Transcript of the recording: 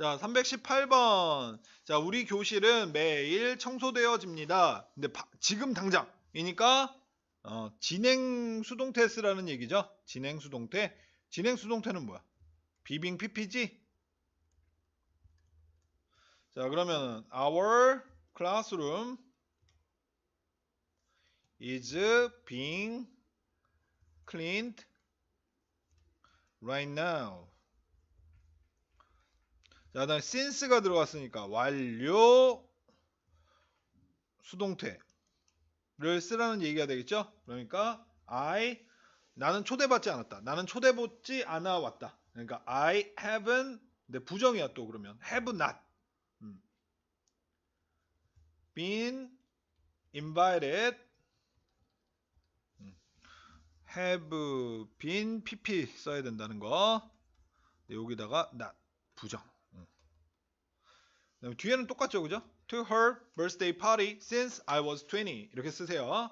자, 318번. 자, 우리 교실은 매일 청소되어집니다. 근데 바- 지금 당장이니까 어, 진행 수동태 쓰라는 얘기죠. 진행 수동태. 진행 수동태는 뭐야? 비빙 PPG? 자, 그러면 our classroom is being cleaned right now. 자, 다음에 since가 들어갔으니까 완료 수동태를 쓰라는 얘기가 되겠죠? 그러니까 I 나는 초대받지 않았다. 나는 초대받지 않아 왔다. 그러니까 I haven't 근데 부정이야 또 그러면 have not 음. been invited 음. have been pp 써야 된다는 거 네, 여기다가 not 부정 뒤에는 똑같죠 그죠? to her birthday party since I was 20 이렇게 쓰세요